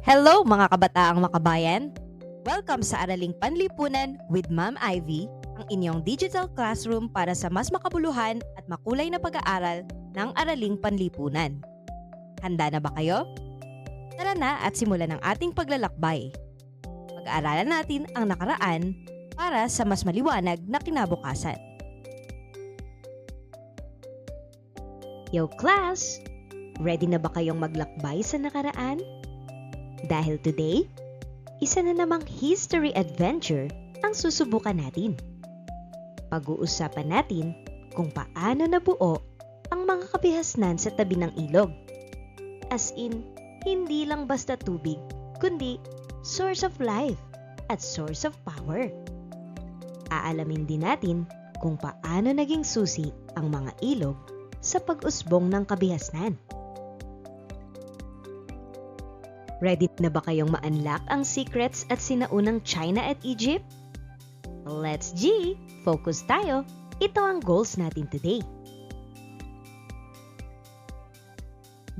Hello mga kabataang makabayan! Welcome sa Araling Panlipunan with Ma'am Ivy, ang inyong digital classroom para sa mas makabuluhan at makulay na pag-aaral ng Araling Panlipunan. Handa na ba kayo? Tara na at simulan ang ating paglalakbay. Pag-aaralan natin ang nakaraan para sa mas maliwanag na kinabukasan. Yo class! Ready na ba kayong maglakbay sa nakaraan? Dahil today, isa na namang history adventure ang susubukan natin. Pag-uusapan natin kung paano nabuo ang mga kabihasnan sa tabi ng ilog. As in, hindi lang basta tubig, kundi source of life at source of power. Aalamin din natin kung paano naging susi ang mga ilog sa pag-usbong ng kabihasnan. Ready na ba kayong ma-unlock ang secrets at sinaunang China at Egypt? Let's G! Focus tayo! Ito ang goals natin today.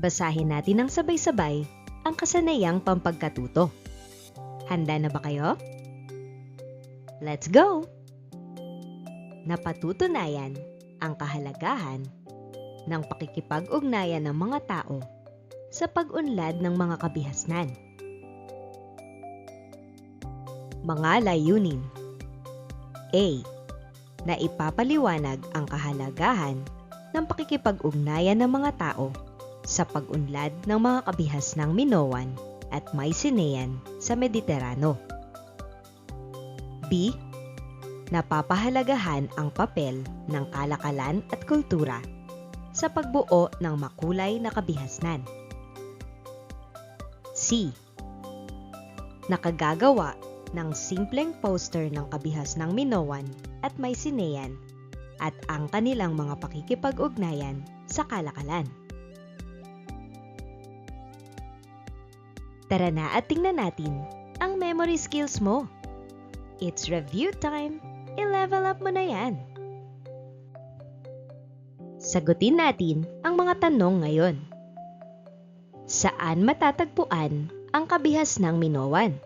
Basahin natin ng sabay-sabay ang kasanayang pampagkatuto. Handa na ba kayo? Let's go! Napatutunayan ang kahalagahan ng pakikipag-ugnayan ng mga tao sa pag-unlad ng mga kabihasnan. Mga layunin A. Na ipapaliwanag ang kahalagahan ng pakikipag-ugnayan ng mga tao sa pag-unlad ng mga kabihasnang Minoan at Mycenaean sa Mediterano. B. Napapahalagahan ang papel ng kalakalan at kultura sa pagbuo ng makulay na kabihasnan. Nakagagawa ng simpleng poster ng kabihas ng Minoan at Mycenaean at ang kanilang mga pakikipag-ugnayan sa kalakalan. Tara na at tingnan natin ang memory skills mo. It's review time! I-level up mo na yan! Sagutin natin ang mga tanong ngayon. Saan matatagpuan ang kabihas ng Minoan?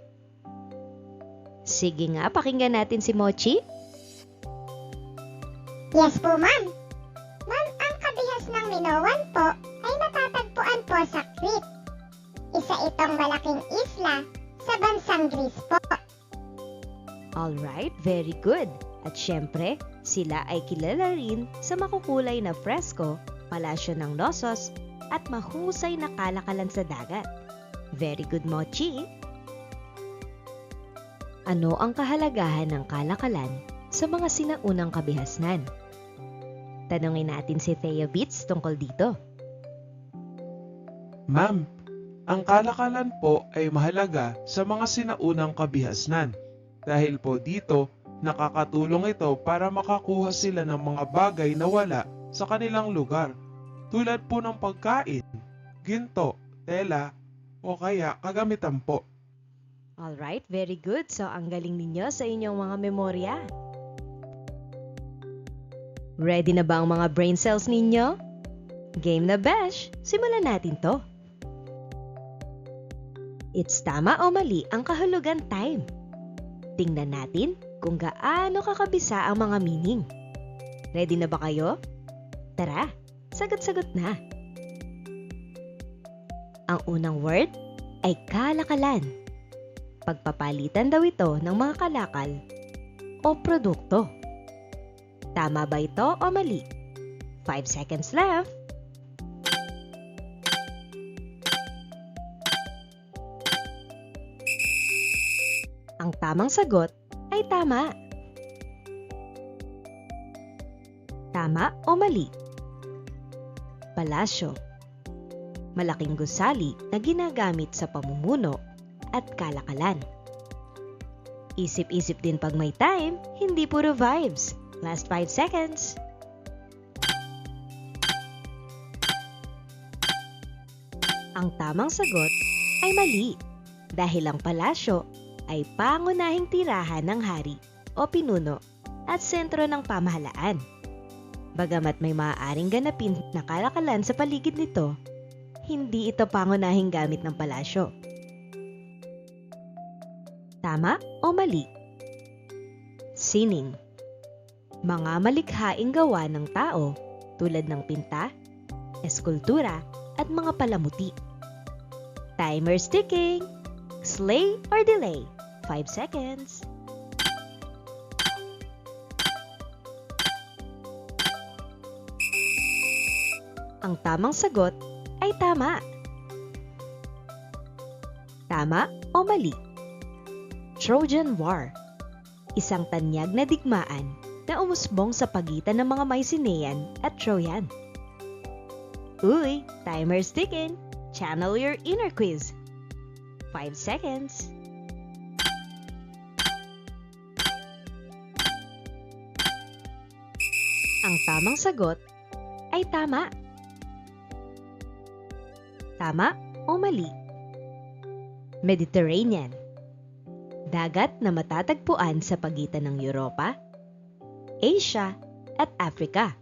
Sige nga, pakinggan natin si Mochi. Yes po, ma'am. Ma'am, ang kabihas ng Minoan po ay matatagpuan po sa Crete. Isa itong malaking isla sa bansang Greece po. Alright, very good. At syempre, sila ay kilala rin sa makukulay na fresko, palasyo ng Nosos, at mahusay na kalakalan sa dagat. Very good, Mochi! Ano ang kahalagahan ng kalakalan sa mga sinaunang kabihasnan? Tanungin natin si Theo Beats tungkol dito. Ma'am, ang kalakalan po ay mahalaga sa mga sinaunang kabihasnan dahil po dito nakakatulong ito para makakuha sila ng mga bagay na wala sa kanilang lugar tulad po ng pagkain, ginto, tela, o kaya kagamitan po. Alright, very good. So, ang galing ninyo sa inyong mga memorya. Ready na ba ang mga brain cells ninyo? Game na bash! Simulan natin to. It's tama o mali ang kahulugan time. Tingnan natin kung gaano kakabisa ang mga meaning. Ready na ba kayo? Tara, sagot-sagot na. Ang unang word ay kalakalan. Pagpapalitan daw ito ng mga kalakal o produkto. Tama ba ito o mali? 5 seconds left. Ang tamang sagot ay tama. Tama o mali? Palasyo. Malaking gusali na ginagamit sa pamumuno at kalakalan. Isip-isip din pag may time, hindi puro vibes. Last 5 seconds. Ang tamang sagot ay mali dahil ang palasyo ay pangunahing tirahan ng hari o pinuno at sentro ng pamahalaan. Bagamat may maaaring ganapin na kalakalan sa paligid nito, hindi ito pangunahing gamit ng palasyo. Tama o mali? Sining. Mga malikhaing gawa ng tao tulad ng pinta, eskultura, at mga palamuti. Timer's ticking. Slay or delay? 5 seconds. Ang tamang sagot ay tama. Tama o mali? Trojan War. Isang tanyag na digmaan na umusbong sa pagitan ng mga Mycenaean at Troyan. Uy, timer's ticking. Channel your inner quiz. 5 seconds. Ang tamang sagot ay tama. Tama o mali? Mediterranean. Dagat na matatagpuan sa pagitan ng Europa, Asia at Africa,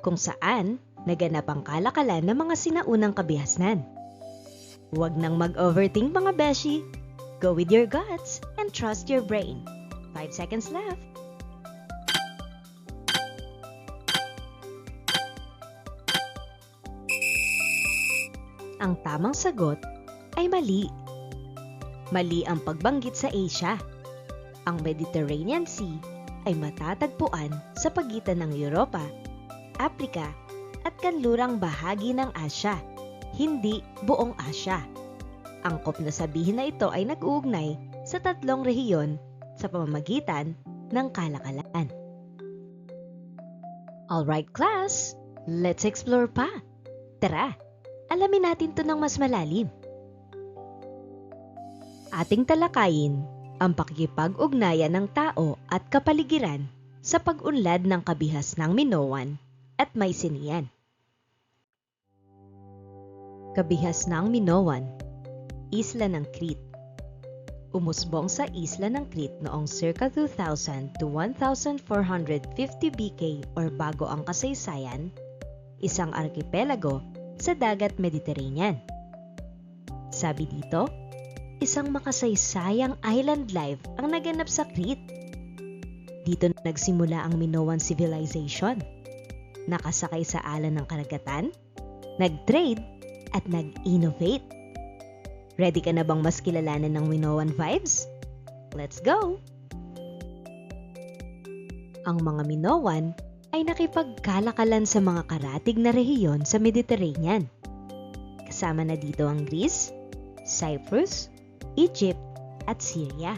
kung saan naganap ang kalakalan ng mga sinaunang kabihasnan. Huwag nang mag-overthink mga beshi. Go with your guts and trust your brain. 5 seconds left. Ang tamang sagot ay mali. Mali ang pagbanggit sa Asia. Ang Mediterranean Sea ay matatagpuan sa pagitan ng Europa, Africa at kanlurang bahagi ng Asya, hindi buong Asya. Angkop na sabihin na ito ay nag-uugnay sa tatlong rehiyon sa pamamagitan ng kalakalan. Alright class, let's explore pa. Tara, alamin natin to ng mas malalim. Ating talakayin ang pakikipag-ugnayan ng tao at kapaligiran sa pag-unlad ng kabihas ng Minoan at Mycenaean. Kabihas ng Minoan, Isla ng Crete. Umusbong sa isla ng Crete noong circa 2000 to 1450 BK or bago ang kasaysayan, isang arkipelago sa dagat Mediterranean. Sabi dito, isang makasaysayang island life ang naganap sa Crete. Dito nagsimula ang Minoan Civilization. Nakasakay sa alan ng karagatan, nag-trade, at nag-innovate. Ready ka na bang mas kilalanin ng Minoan vibes? Let's go! Ang mga Minoan ay nakipagkalakalan sa mga karatig na rehiyon sa Mediterranean. Kasama na dito ang Greece, Cyprus, Egypt, at Syria.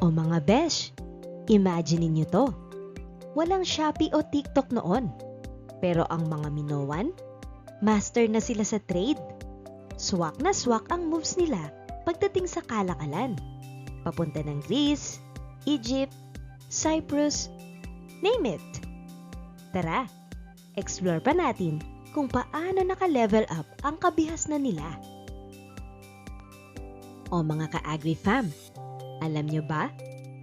O mga besh, imagine niyo to. Walang Shopee o TikTok noon. Pero ang mga Minoan, master na sila sa trade. Swak na swak ang moves nila pagdating sa kalakalan. Papunta ng Greece, Egypt, Cyprus, name it. Tara, explore pa natin kung paano naka-level up ang kabihas na nila. O mga ka-agri-fam, alam nyo ba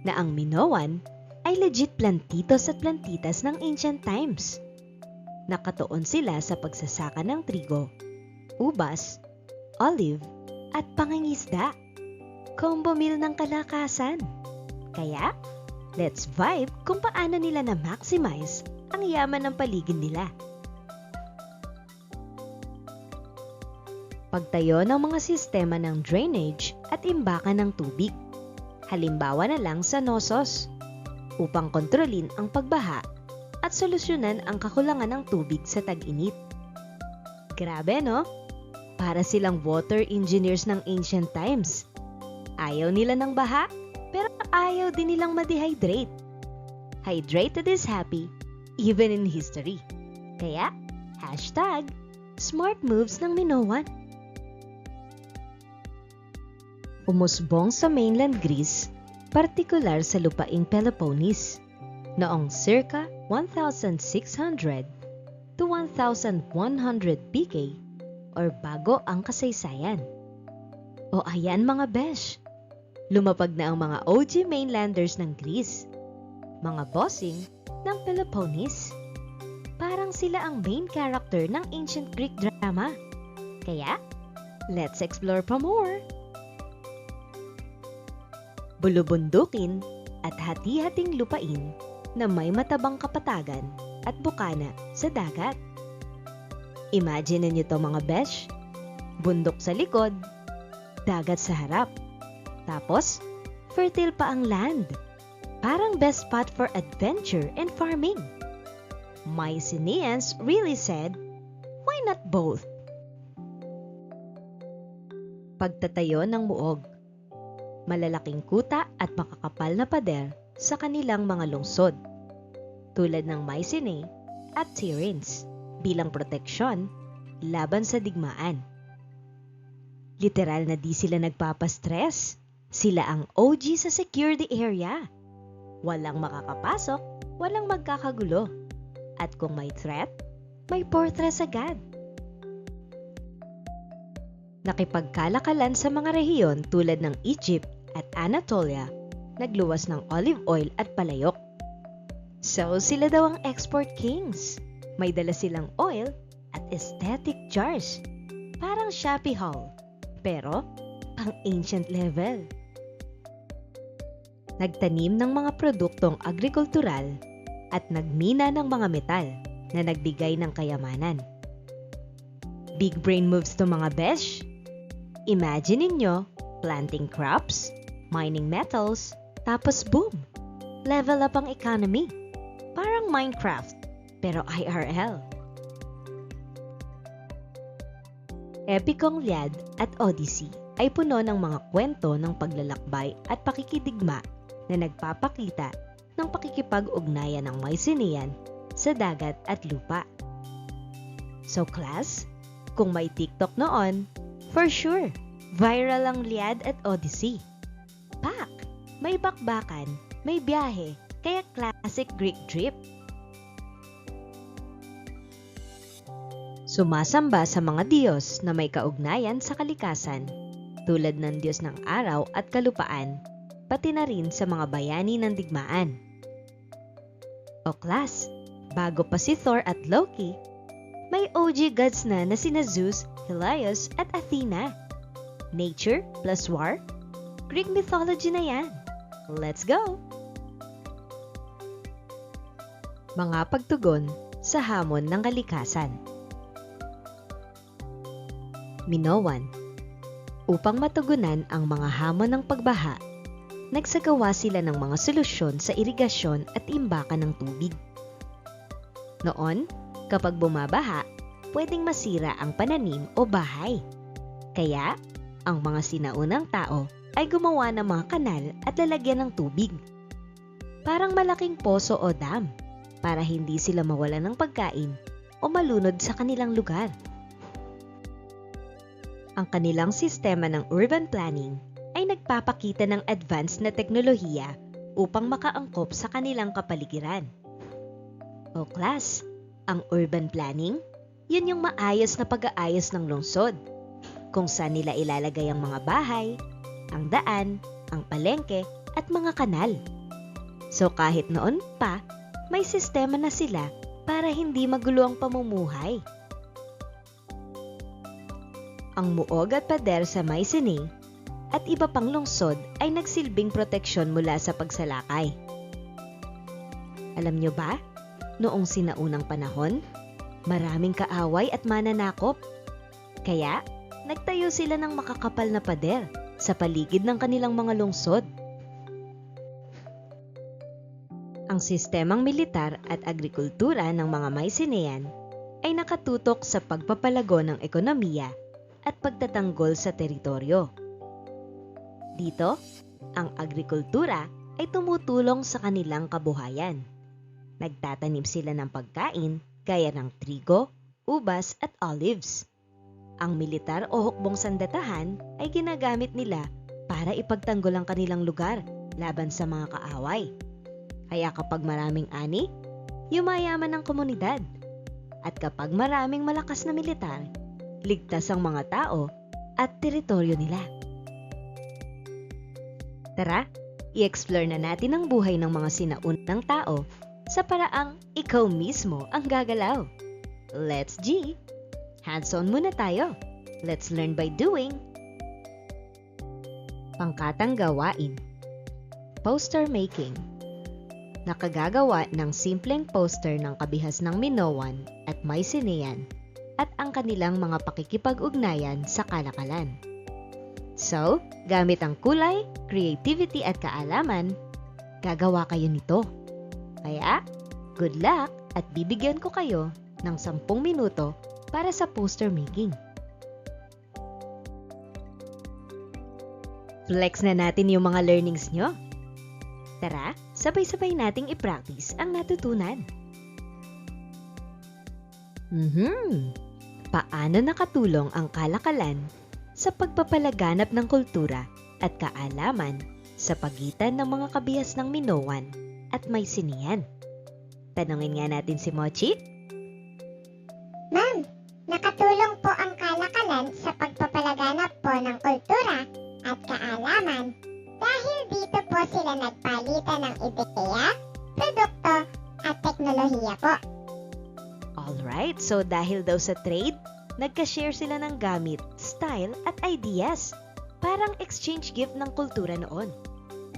na ang Minoan ay legit plantitos at plantitas ng ancient times? Nakatuon sila sa pagsasaka ng trigo, ubas, olive, at pangingisda. Combo meal ng kalakasan. Kaya, let's vibe kung paano nila na-maximize ang yaman ng paligid nila. Pagtayo ng mga sistema ng drainage at imbakan ng tubig. Halimbawa na lang sa Nosos, upang kontrolin ang pagbaha at solusyonan ang kakulangan ng tubig sa tag-init. Grabe no? Para silang water engineers ng ancient times. Ayaw nila ng baha, pero ayaw din nilang ma-dehydrate. Hydrated is happy, even in history. Kaya, hashtag, smart moves ng Minoan. Umusbong sa mainland Greece, partikular sa lupaing Peloponnese, noong circa 1600 to 1100 BK or bago ang kasaysayan. O ayan mga besh, lumapag na ang mga OG mainlanders ng Greece, mga bossing ng Peloponnese. Parang sila ang main character ng ancient Greek drama. Kaya, let's explore pa more! bulubundukin at hati-hating lupain na may matabang kapatagan at bukana sa dagat. Imagine niyo to mga besh. Bundok sa likod, dagat sa harap. Tapos, fertile pa ang land. Parang best spot for adventure and farming. Mycenaeans really said, why not both? Pagtatayo ng muog. Malalaking kuta at makakapal na pader sa kanilang mga lungsod, tulad ng Mycenae at Tiryns bilang proteksyon laban sa digmaan. Literal na di sila nagpapastress. Sila ang OG sa security area. Walang makakapasok, walang magkakagulo. At kung may threat, may fortress agad. Nakipagkalakalan sa mga rehiyon tulad ng Egypt at Anatolia, nagluwas ng olive oil at palayok. So sila daw ang export kings. May dala silang oil at aesthetic jars. Parang Shopee haul. Pero, pang ancient level. Nagtanim ng mga produktong agrikultural at nagmina ng mga metal na nagbigay ng kayamanan. Big brain moves to mga besh. Imagine ninyo, planting crops, mining metals, tapos boom! Level up ang economy. Parang Minecraft, pero IRL. Epikong Liad at Odyssey ay puno ng mga kwento ng paglalakbay at pakikidigma na nagpapakita ng pakikipag-ugnayan ng Mycenaean sa dagat at lupa. So class, kung may TikTok noon, for sure, viral ang Liad at Odyssey. Pak! May bakbakan, may biyahe, kaya classic Greek trip. Sumasamba sa mga Diyos na may kaugnayan sa kalikasan, tulad ng Diyos ng araw at kalupaan, pati na rin sa mga bayani ng digmaan. O class, bago pa si Thor at Loki, may OG gods na na sina Zeus, Helios at Athena. Nature plus war? Greek mythology na yan. Let's go! Mga pagtugon sa hamon ng kalikasan. Minowan Upang matugunan ang mga hamon ng pagbaha, nagsagawa sila ng mga solusyon sa irigasyon at imbakan ng tubig. Noon, kapag bumabaha, pwedeng masira ang pananim o bahay. Kaya, ang mga sinaunang tao ay gumawa ng mga kanal at lalagyan ng tubig. Parang malaking poso o dam para hindi sila mawala ng pagkain o malunod sa kanilang lugar. Ang kanilang sistema ng urban planning ay nagpapakita ng advanced na teknolohiya upang makaangkop sa kanilang kapaligiran. O class, ang urban planning, yun yung maayos na pag-aayos ng lungsod, kung saan nila ilalagay ang mga bahay, ang daan, ang palengke, at mga kanal. So kahit noon pa, may sistema na sila para hindi magulo ang pamumuhay. Ang muog at pader sa Mycenae at iba pang lungsod ay nagsilbing proteksyon mula sa pagsalakay. Alam nyo ba, noong sinaunang panahon, maraming kaaway at mananakop. Kaya, nagtayo sila ng makakapal na pader sa paligid ng kanilang mga lungsod. Ang sistemang militar at agrikultura ng mga Mycenaean ay nakatutok sa pagpapalago ng ekonomiya at pagtatanggol sa teritoryo. Dito, ang agrikultura ay tumutulong sa kanilang kabuhayan. Nagtatanim sila ng pagkain gaya ng trigo, ubas at olives. Ang militar o hukbong sandatahan ay ginagamit nila para ipagtanggol ang kanilang lugar laban sa mga kaaway. Kaya kapag maraming ani, yumayaman ang komunidad. At kapag maraming malakas na militar, ligtas ang mga tao at teritoryo nila. Tara, i-explore na natin ang buhay ng mga sinaunang tao sa paraang ikaw mismo ang gagalaw. Let's G! Hands-on muna tayo. Let's learn by doing. Pangkatang gawain. poster making. Nakagagawa ng simpleng poster ng kabihas ng Minoan at Mycenaean at ang kanilang mga pakikipag-ugnayan sa kalakalan. So, gamit ang kulay, creativity at kaalaman, gagawa kayo nito. Kaya, good luck at bibigyan ko kayo ng 10 minuto para sa poster making. Flex na natin yung mga learnings nyo. Tara, sabay-sabay nating i-practice ang natutunan. Mhm. Paano nakatulong ang kalakalan sa pagpapalaganap ng kultura at kaalaman sa pagitan ng mga kabihas ng Minoan at Mycenaean? Tanungin nga natin si Mochi. Ma'am, nakatulong po ang kalakalan sa pagpapalaganap po ng kultura at kaalaman dahil dito po sila nagpalitan ng ideya, produkto at teknolohiya po. Alright, so dahil daw sa trade, nagka-share sila ng gamit, style at ideas. Parang exchange gift ng kultura noon.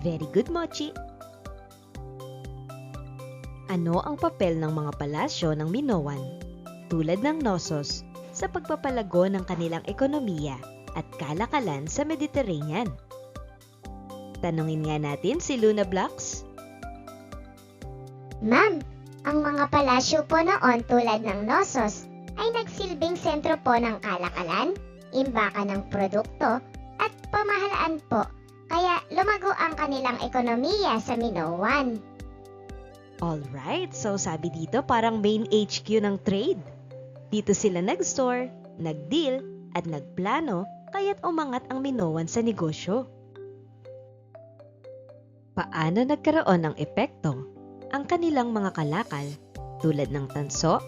Very good, Mochi! Ano ang papel ng mga palasyo ng Minoan, tulad ng Nosos, sa pagpapalago ng kanilang ekonomiya at kalakalan sa Mediterranean? Tanungin nga natin si Luna Blocks. Ma'am, ang mga palasyo po noon tulad ng Nosos ay nagsilbing sentro po ng kalakalan, imbaka ng produkto, at pamahalaan po, kaya lumago ang kanilang ekonomiya sa Minoan. Alright, so sabi dito parang main HQ ng trade. Dito sila nag-store, nag-deal, at nagplano kaya't umangat ang Minoan sa negosyo. Paano nagkaroon ng epekto ang kanilang mga kalakal tulad ng tanso,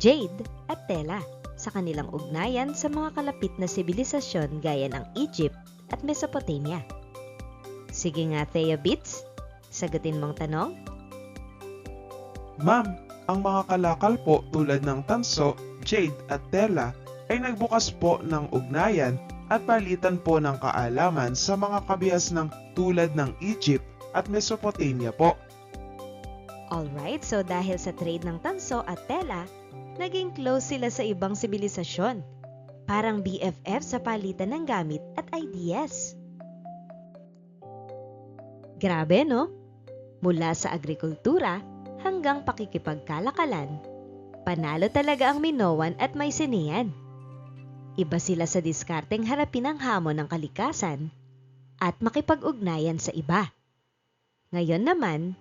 jade at tela sa kanilang ugnayan sa mga kalapit na sibilisasyon gaya ng Egypt at Mesopotamia? Sige nga, Thea Bits, sagutin mong tanong. Ma'am, ang mga kalakal po tulad ng tanso, jade at tela ay nagbukas po ng ugnayan at palitan po ng kaalaman sa mga kabihas ng tulad ng Egypt at Mesopotamia po. Alright, so dahil sa trade ng tanso at tela, naging close sila sa ibang sibilisasyon. Parang BFF sa palitan ng gamit at ideas. Grabe no? Mula sa agrikultura hanggang pakikipagkalakalan, panalo talaga ang Minoan at Mycenaean. Iba sila sa diskarteng harapin ang hamon ng kalikasan at makipag-ugnayan sa iba. Ngayon naman,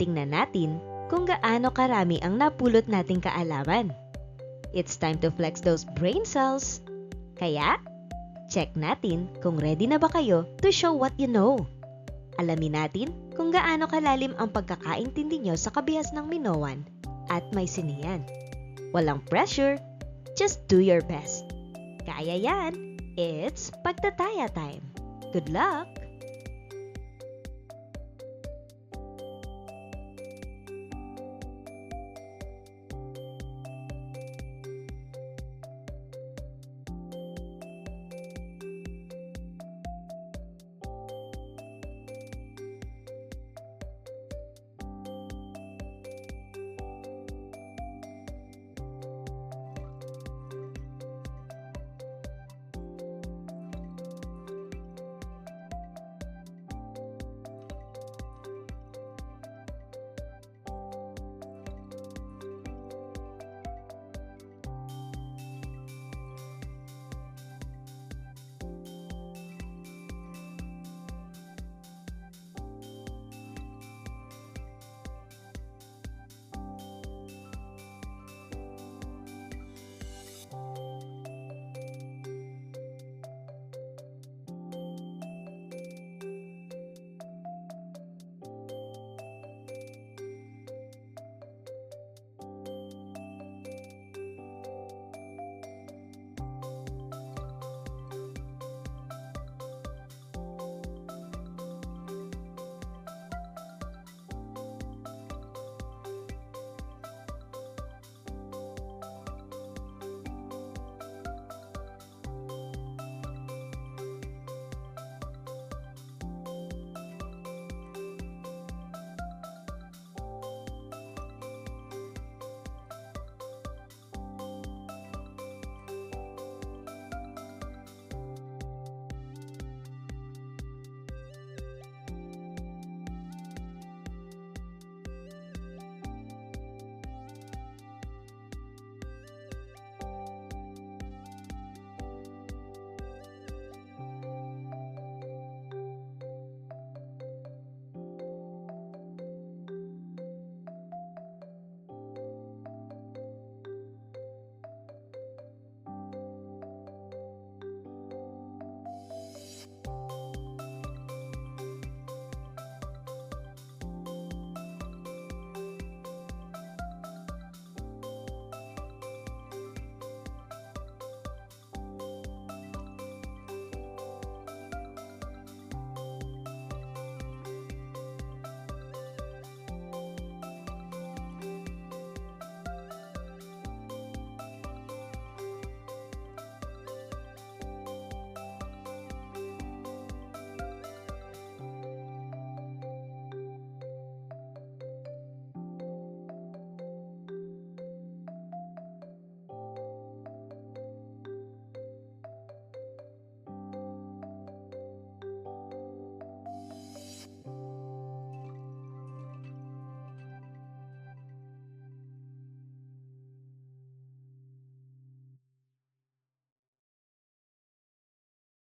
tingnan natin kung gaano karami ang napulot nating kaalaman. It's time to flex those brain cells. Kaya, check natin kung ready na ba kayo to show what you know. Alamin natin kung gaano kalalim ang pagkakaintindi nyo sa kabihas ng Minoan at Mycenaean. Walang pressure, just do your best. Kaya yan, it's pagtataya time. Good luck!